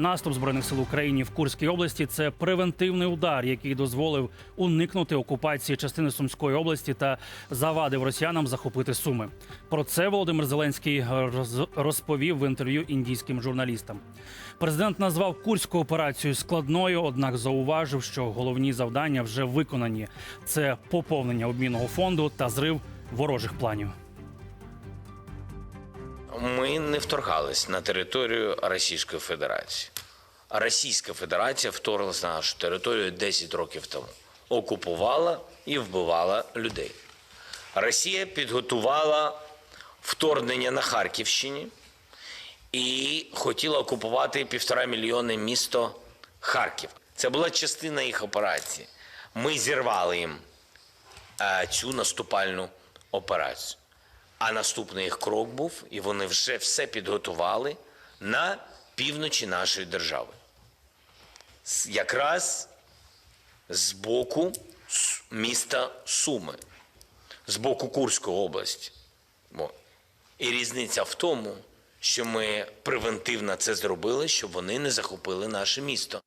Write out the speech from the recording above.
Наступ збройних сил України в Курській області це превентивний удар, який дозволив уникнути окупації частини Сумської області та завадив росіянам захопити Суми. Про це Володимир Зеленський роз- розповів в інтерв'ю індійським журналістам. Президент назвав курську операцію складною, однак зауважив, що головні завдання вже виконані: це поповнення обмінного фонду та зрив ворожих планів. Ми не вторгались на територію Російської Федерації. Російська Федерація вторглася на нашу територію 10 років тому. Окупувала і вбивала людей. Росія підготувала вторгнення на Харківщині і хотіла окупувати півтора мільйони місто Харків. Це була частина їх операції. Ми зірвали їм е, цю наступальну операцію. А наступний їх крок був, і вони вже все підготували на півночі нашої держави. Якраз з боку міста Суми, з боку Курської області. І різниця в тому, що ми превентивно це зробили, щоб вони не захопили наше місто.